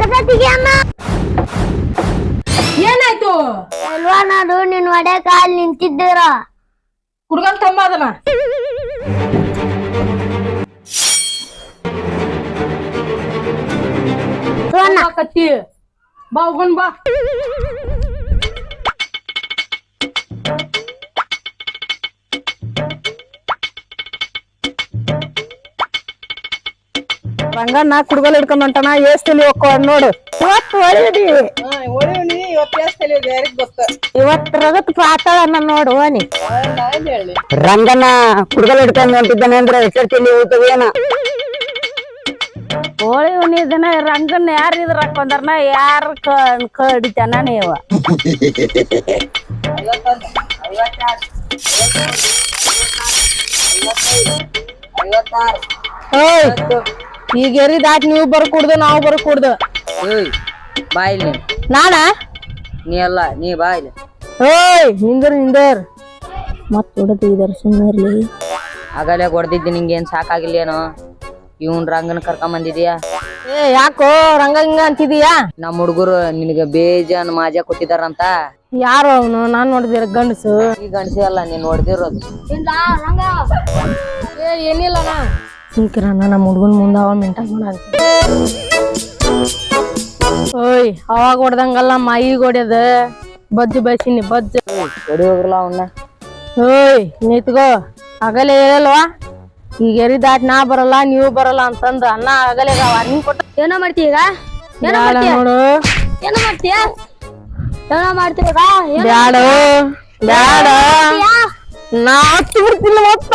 ಕಸ ಏನಾಯ್ತು? ಅಲ್ವಾ ನಾನು ನಿನ್ ಒಡೆ ಕಾಲ್ ನಿಂತಿದ್ದೀರ? ಹುಡುಗನ್ ತಮ್ಮ ಅದನ ಕತ್ತಿ. ಬಾ ಹೋಗೋಣ ಬಾ. ರಂಗಣ್ಣ ಕುಡ್ಗೋಲ್ ಹಿಡ್ಕೊಂಡ್ ಹೊಂಟಾನ ಎಷ್ಟ್ ತಲಿ ಹೋಕ್ಕೋ ನೋಡು. ಇವತ್ತು ಒಳಿದಿ ಇವತ್ ರಗತ್ ಪಾತಾಳ ನೋಡು ಓನಿ. ರಂಗಣ್ಣ ಕುಡ್ಗೋಲ್ ಹಿಡ್ಕೊಂಡ್ ಹೊಂಟಿದ್ದಾನೆ ಅಂದ್ರೆ ಹೆಸರು ತಲಿ ಹೋಗ್ತವೇನ ಹೋಳಿ ಹುಣ್ಣಿ ದಿನ ರಂಗಣ್ಣ ಯಾರು ಇದ್ರ ಹಾಕೊಂಡ್ರನ ಯಾರ ಕಡಿತನ ನೀವ? ಓಯ್. ಈಗ ಎರಿ ದಾಟ್ ನೀವು ಬರ್ ಕುಡ್ದು ನಾವು ಬರ್ ಕುಡ್ದು ಏಯ್ ಬಾಯ್ಲಿ ನಾನ? ನೀ ಅಲ್ಲ ನೀ ಬಾಯ್ಲಿ ಓಯ್ ನಿಂದರ್ ನಿಂದರ್. ಮತ್ ಹೊಡೆದು ಇದರ ಸುಮ್ಮನೆ ಆಗಲೇ ಹೊಡೆದಿದ್ದು ನಿಂಗೆ ಏನ್ ಸಾಕಾಗಿಲ್ಲೇನೋ? ಇವನ್ ರಂಗನ ಕರ್ಕೊಂಡ್ ಬಂದಿದ್ಯಾ ಏ ಯಾಕೋ ರಂಗ ಹಿಂಗ ಅಂತಿದೀಯಾ? ನಮ್ಮ ಹುಡುಗರು ನಿನಗೆ ಬೇಜಾನ್ ಮಾಜಾ ಕೊಟ್ಟಿದಾರಂತ? ಯಾರು ಅವನು? ನಾನ್ ನೋಡಿದಿರ ಗಂಡಸು. ಈ ಗಂಡಸಿ ಅಲ್ಲ ನೀನ್ ನೋಡ್ದಿರೋದು. ಏನಿಲ್ಲ ಸಿಂಕಿರಣ್ಣ ನಮ್ಮ ಹುಡ್ಗನ್ ಮುಂದ ಅವ ಮಿಂಟ ಮಾಡ ಓಯ್ ಅವಾಗ ಹೊಡ್ದಂಗಲ್ಲ ಮೈಗ್ ಹೊಡ್ಯದ. ಬಜ್ಜು ಬೈಸಿನಿ ಬಜ್ಜು. ಹೊಡಿ ಹೋಗ್ರಲ್ಲ ಅವನ್ನ ಓಯ್ ನಿತ್ಗೋ ಆಗಲೇ ಹೇಳಲ್ವಾ ಈಗ ಎರಿ ದಾಟ್ ನಾ ಬರಲ್ಲ ನೀವು ಬರಲ್ಲ ಅಂತಂದ. ಅನ್ನ ಆಗಲೇ ವಾರ್ನಿಂಗ್ ಕೊಟ್ಟ ಏನೋ ಮಾಡ್ತೀಯ ಈಗ? ಏನೋ ಮಾಡ್ತೀಯ ನೋಡು. ಏನೋ ಮಾಡ್ತೀಯ ಏನೋ ಮಾಡ್ತೀಯ? ಬ್ಯಾಡ. ಬ್ಯಾಡ. ನಾ ಹಚ್ಚಿ ಬಿಡ್ತೀನಿ ಮತ್ತ.